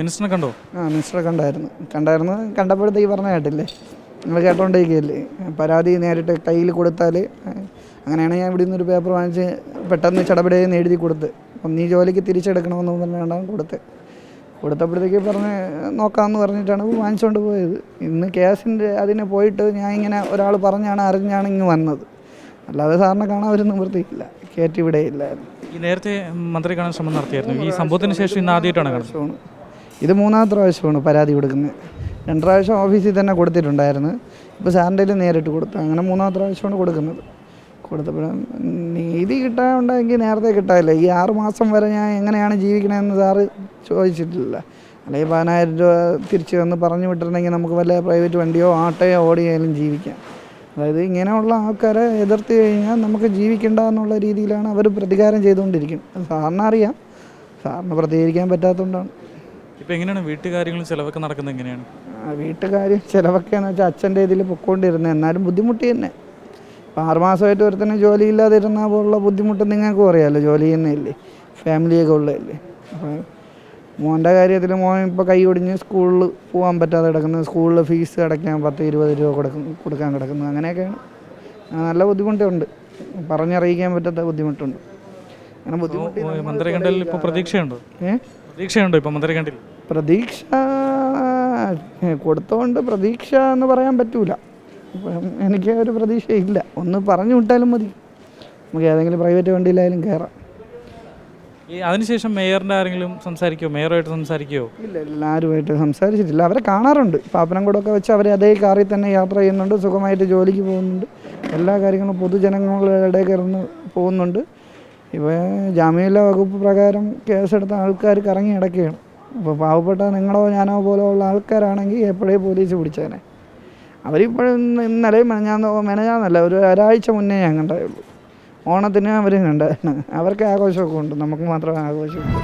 മിനിസ്റ്ററിനെ കണ്ടോ? ആ മിനിസ്റ്ററെ കണ്ടായിരുന്നു. കണ്ടായിരുന്നു. കണ്ടപ്പോഴത്തേക്ക് പറഞ്ഞ കേട്ടില്ലേ? നിങ്ങൾ കേട്ടോണ്ടിരിക്കുകയല്ലേ? പരാതി നേരിട്ട് കയ്യിൽ കൊടുത്താൽ അങ്ങനെയാണ് ഞാൻ ഇവിടെ നിന്നൊരു പേപ്പർ വാങ്ങിച്ച് പെട്ടെന്ന് ചടപടയെന്ന് എഴുതി കൊടുത്ത്. ഒന്നീ ജോലിക്ക് തിരിച്ചെടുക്കണമെന്ന് പറഞ്ഞാണ് കൊടുത്ത്. കൊടുത്തപ്പോഴത്തേക്ക് പറഞ്ഞ് നോക്കാമെന്ന് പറഞ്ഞിട്ടാണ് വാങ്ങിച്ചുകൊണ്ട് പോയത്. ഇന്ന് കേസിന്റെ അതിന് പോയിട്ട് ഞാൻ ഇങ്ങനെ ഒരാൾ പറഞ്ഞാണ് അറിഞ്ഞാണ് ഇങ്ങ് വന്നത്. അല്ലാതെ സാറിനെ കാണാൻ ഒരു നിവൃത്തിയില്ല. കയറ്റി വിടയില്ലായിരുന്നു ഈ നേരത്തെ മന്ത്രി കാണാൻ ശ്രമം നടത്തിയായിരുന്നു. ഈ സംഭവത്തിന് ശേഷം ഇന്ന് ആദ്യമായിട്ടാണ് കാണുന്നത്. ഇത് മൂന്നാമത്തെ പ്രാവശ്യമാണ് പരാതി കൊടുക്കുന്നത്. രണ്ട് പ്രാവശ്യം ഓഫീസിൽ തന്നെ കൊടുത്തിട്ടുണ്ടായിരുന്നു. ഇപ്പോൾ സാറിന്റെ നേരിട്ട് കൊടുത്തു. അങ്ങനെ മൂന്നാമത്തെ പ്രാവശ്യമാണ് കൊടുക്കുന്നത്. കൊടുത്തപ്പോഴും നീതി കിട്ടാനുണ്ടെങ്കിൽ നേരത്തെ കിട്ടാമില്ല ഈ ആറ് മാസം വരെ ഞാൻ എങ്ങനെയാണ് ജീവിക്കണമെന്ന് സാറ് ചോദിച്ചിട്ടില്ല. അല്ലെങ്കിൽ പതിനായിരം രൂപ തിരിച്ച് വന്ന് പറഞ്ഞു വിട്ടിട്ടുണ്ടെങ്കിൽ നമുക്ക് വല്ല പ്രൈവറ്റ് വണ്ടിയോ ആട്ടോയോ ഓടിയായാലും ജീവിക്കാം. അതായത് ഇങ്ങനെയുള്ള ആൾക്കാരെ എതിർത്ത് കഴിഞ്ഞാൽ നമുക്ക് ജീവിക്കേണ്ട എന്നുള്ള രീതിയിലാണ് അവർ പ്രതികാരം ചെയ്തുകൊണ്ടിരിക്കുന്നത്. സാറിനറിയാം. സാറിന് പ്രതികരിക്കാൻ പറ്റാത്തതുകൊണ്ടാണ്. ഇപ്പം എങ്ങനെയാണ് വീട്ടുകാര്യങ്ങളും ചിലവൊക്കെ നടക്കുന്നത് എങ്ങനെയാണ്? വീട്ടുകാര്യം ചിലവൊക്കെ എന്ന് വെച്ചാൽ അച്ഛന്റെ ഇതിൽ പൊക്കോണ്ടിരുന്നത് എന്നാലും ബുദ്ധിമുട്ടി തന്നെ. ഇപ്പം ആറുമാസമായിട്ട് ഒരുത്തന്നെ ജോലി ഇല്ലാതിരുന്ന പോലുള്ള ബുദ്ധിമുട്ട് നിങ്ങൾക്ക് അറിയാമല്ലോ ജോലി ചെയ്യുന്നതല്ലേ ഫാമിലിയൊക്കെ ഉള്ളതല്ലേ. അപ്പം മോന്റെ കാര്യത്തിൽ മോൻ ഇപ്പോൾ കൈ ഒടിഞ്ഞ് സ്കൂളിൽ പോകാൻ പറ്റാതെ കിടക്കുന്നത് സ്കൂളിൽ ഫീസ് അടയ്ക്കാൻ പത്ത് ഇരുപത് രൂപ കൊടുക്കും കൊടുക്കാൻ കിടക്കുന്നത് അങ്ങനെയൊക്കെയാണ്. നല്ല ബുദ്ധിമുട്ടുണ്ട്. പറഞ്ഞറിയിക്കാൻ പറ്റാത്ത ബുദ്ധിമുട്ടുണ്ട്. അങ്ങനെ ബുദ്ധിമുട്ടി ഓ, മന്ത്രി കണ്ടതിൽ ഇപ്പോൾ പ്രതീക്ഷയുണ്ടോ? ഏ? പ്രതീക്ഷയുണ്ടോ ഇപ്പം മന്ത്രി കണ്ടിൽ പ്രതീക്ഷ കൊടുത്തോണ്ട് പ്രതീക്ഷ എന്ന് പറയാൻ പറ്റൂല. എനിക്ക് ഒരു പ്രതീക്ഷയില്ല. ഒന്ന് പറഞ്ഞു വിട്ടാലും മതി. നമുക്ക് ഏതെങ്കിലും പ്രൈവറ്റ് വണ്ടിയിലായാലും കയറാം ഈ അതിനുശേഷം മേയറിന്റെ ആരെങ്കിലും സംസാരിക്കുമോ മേയറുമായിട്ട് സംസാരിക്കുമോ ഇല്ല എല്ലാവരുമായിട്ട് സംസാരിച്ചിട്ടില്ല. അവരെ കാണാറുണ്ട്. പാപ്പനംകൂടൊക്കെ വെച്ച് അവരെ അതേ കാറിൽ തന്നെ യാത്ര ചെയ്യുന്നുണ്ട് സുഖമായിട്ട് ജോലിക്ക് പോകുന്നുണ്ട്. എല്ലാ കാര്യങ്ങളും പൊതുജനങ്ങളുടെ ഇടയിൽ കയറുന്നു പോകുന്നുണ്ട്. ഇപ്പോൾ ജാമ്യമില്ല വകുപ്പ് പ്രകാരം കേസെടുത്ത ആൾക്കാർ കറങ്ങി കിടക്കുകയാണ് അപ്പോൾ പാവപ്പെട്ട നിങ്ങളോ ഞാനോ പോലെയുള്ള ആൾക്കാരാണെങ്കിൽ എപ്പോഴേ പോലീസ് പിടിച്ചേനെ? അവരിപ്പോഴും ഇന്ന് ഇന്നലെ മെനഞ്ഞാന്നോ മെനഞ്ഞാന്നല്ല ഒരു ഒരാഴ്ച മുന്നേ ഞാൻ കണ്ടായുള്ളൂ. ഓണത്തിന് അവരും കണ്ടായിരുന്നു അവർക്ക് ആഘോഷമൊക്കെ ഉണ്ട്. നമുക്ക് മാത്രമേ ആഘോഷമുള്ളൂ.